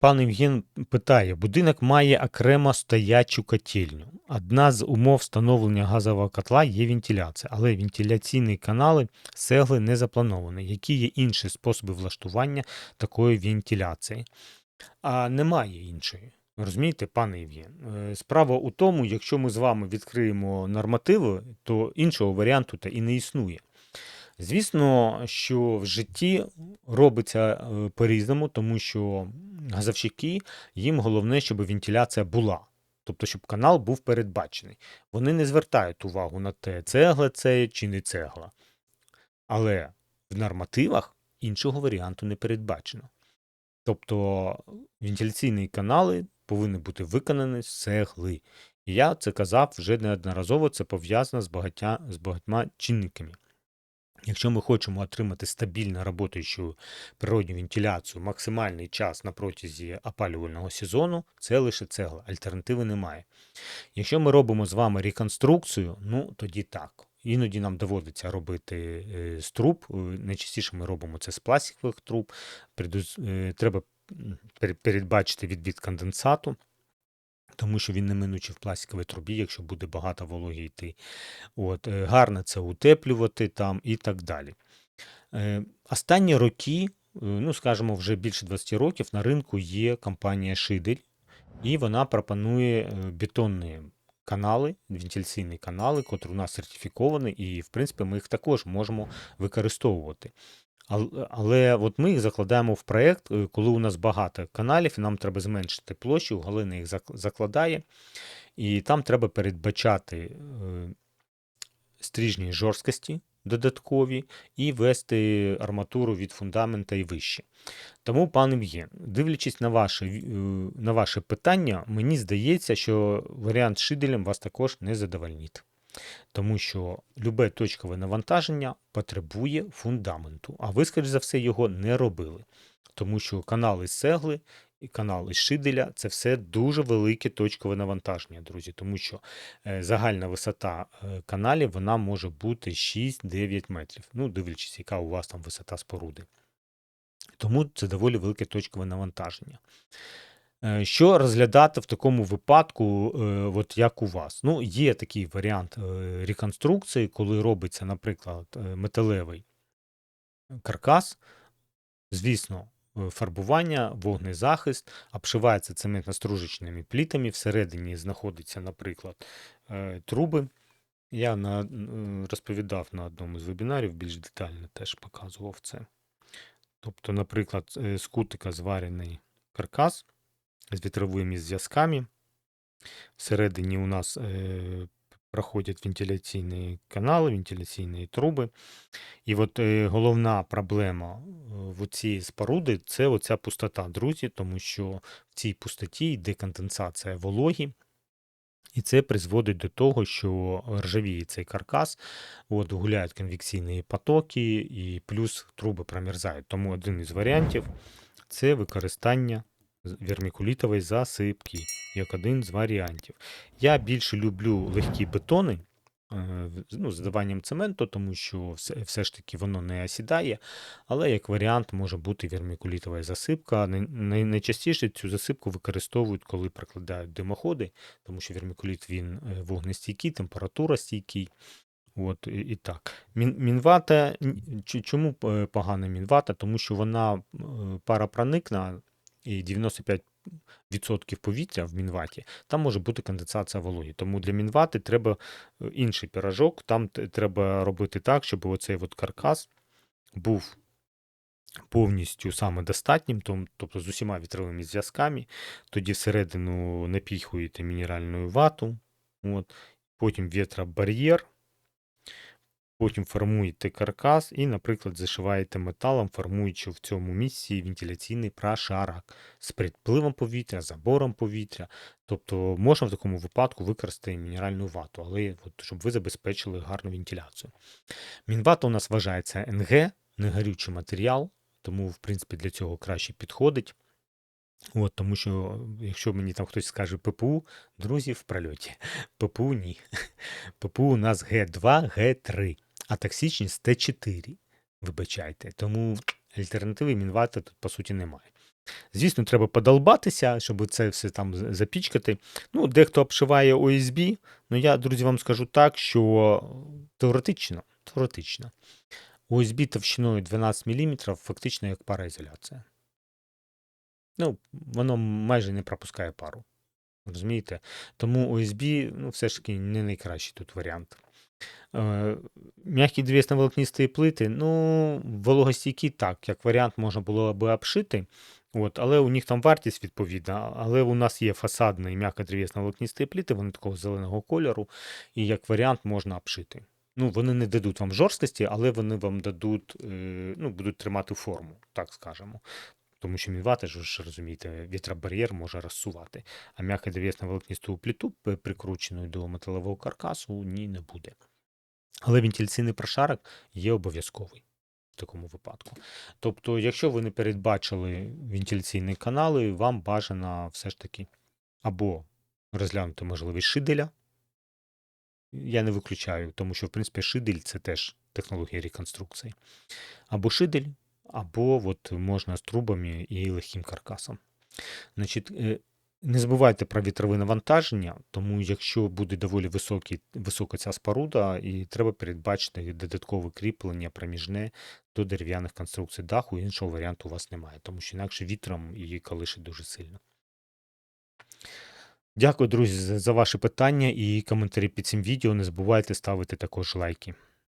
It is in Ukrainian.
Пан Євген питає: будинок має окремо стоячу котельню. Одна з умов встановлення газового котла є вентиляція, але вентиляційні канали з цегли не заплановані. Які є інші способи влаштування такої вентиляції? А немає іншої. Розумієте, пане Євген? Е, Справа у тому, якщо ми з вами відкриємо нормативи, то іншого варіанту та і не існує. Звісно, що в житті робиться е, по-різному, тому що газовщики, їм головне, щоб вентиляція була. Тобто, щоб канал був передбачений. Вони не звертають увагу на те, цегла це чи не цегла. Але в нормативах іншого варіанту не передбачено. Тобто вентиляційні канали повинні бути виконані з цегли. Я це казав вже неодноразово, це пов'язано з, з багатьма чинниками. Якщо ми хочемо отримати стабільно працюючу природню вентиляцію максимальний час на протязі опалювального сезону, це лише цегла, альтернативи немає. Якщо ми робимо з вами реконструкцію, ну тоді так. Іноді нам доводиться робити е, з труб. е, Найчастіше ми робимо це з пластикових труб. Е, Треба передбачити відвід конденсату, тому що він неминучий в пластиковій трубі, якщо буде багато вологи йти. От, е, гарно це утеплювати там і так далі. Е, Останні роки, е, ну скажімо, вже більше 20 років на ринку є компанія Шидель, і вона пропонує бетонні канали, вентиляційні канали, котрі у нас сертифіковані, і в принципі ми їх також можемо використовувати. Але, от ми їх закладаємо в проєкт, е, коли у нас багато каналів, і нам треба зменшити площу, Галина їх закладає, і там треба передбачати е, стрижні жорсткості додаткові і вести арматуру від фундамента і вище. Тому, пане Євген, дивлячись на ваше, е, на ваше питання, мені здається, що варіант з шиделем вас також не задовольнить. Тому що любе точкове навантаження потребує фундаменту, а ви, скоріш за все, його не робили. Тому що канал із цегли і канал із шиделя це все дуже велике точкове навантаження, друзі. Тому що е, загальна висота е, каналів вона може бути 6-9 метрів. Ну, дивлячись, яка у вас там висота споруди. Тому це доволі велике точкове навантаження. Е, Що розглядати в такому випадку, е, от як у вас? Ну, є такий варіант е, реконструкції, коли робиться, наприклад, металевий каркас. Звісно, фарбування, вогнезахист, обшивається цементно-стружечними плітами. Всередині знаходиться, наприклад, труби. Я на, розповідав на одному з вебінарів, більш детально теж показував це. Тобто, наприклад, з кутика зварений каркас з вітровими зв'язками. Всередині у нас е, проходять вентиляційні канали, вентиляційні труби. І от е, головна проблема е, в цієї споруди це оця пустота, друзі, тому що в цій пустоті йде конденсація вологі. І це призводить до того, що ржавіє цей каркас, от, гуляють конвекційні потоки, і плюс труби промерзають. Тому один із варіантів це використання вермикулітової засипки, як один з варіантів. Я більше люблю легкі бетони. е, Ну, з додаванням цементу, тому що все, все ж таки воно не осідає, але як варіант може бути вермикулітова засипка. Най- най- Найчастіше цю засипку використовують, коли прокладають димоходи, тому що вермикуліт він е, вогнестійкий, температура стійкий. От і, так. Мін, мінвата. Чому е, погана мінвата? Тому що вона паропроникна і 95% повітря в мінваті, там може бути конденсація вологі. Тому для мінвати треба е, інший пірожок. Там треба робити так, щоб оцей от каркас був повністю самодостатнім, том- тобто з усіма вітровими зв'язками. Тоді всередину напіхуєте мінеральну вату, от, потім вітробар'єр, потім формуєте каркас і, наприклад, зашиваєте металом, формуючи в цьому місці вентиляційний прошарок з підпливом повітря, забором повітря. Тобто можна в такому випадку використати мінеральну вату, але от, щоб ви забезпечили гарну вентиляцію. Мінвата у нас вважається НГ, негорючий матеріал, тому, в принципі, для цього краще підходить. От, тому що, якщо мені там хтось скаже ППУ, друзі, в прольоті. ППУ ні. ППУ у нас Г2, Г3, а токсичність Т4. Вибачайте. Тому альтернативи мінвати тут, по суті, немає. Звісно, треба подолбатися, щоб це все там запічкати. Ну, дехто обшиває OSB, ну я, друзі, вам скажу так, що теоретично, теоретично, OSB товщиною 12 мм фактично як пароізоляція. Ну, воно майже не пропускає пару. Розумієте? Тому OSB, ну, все ж таки не найкращий тут варіант. Е, М'які древесно-волокнисті плити, ну, вологостійкі так, як варіант можна було би обшити. От, але у них там вартість відповідна. Але у нас є фасадні і м'яко древесно-волокнисті плити, вони такого зеленого кольору, і як варіант можна обшити. Ну, вони не дадуть вам жорсткості, але вони вам дадуть, е, ну, будуть тримати форму, так скажемо. Тому що мінвати ж розумієте, вітробар'єр може розсувати. А м'яко древесно волокнисту плиту, п- прикручену до металевого каркасу, ні, не буде. Але вентиляційний прошарок є обов'язковий в такому випадку. Тобто, якщо ви не передбачили вентиляційні канали, вам бажано все ж таки або розглянути можливість шиделя. Я не виключаю, тому що, в принципі, шидель це теж технологія реконструкції. Або шидель, або от можна з трубами і легким каркасом. Значить, е, не забувайте про вітрове навантаження, тому якщо буде доволі високий, висока ця споруда, і треба передбачити додаткове кріплення проміжне до дерев'яних конструкцій даху, іншого варіанту у вас немає, тому що інакше вітром її колишить дуже сильно. Дякую, друзі, за за ваші питання і коментарі під цим відео. Не забувайте ставити також лайки.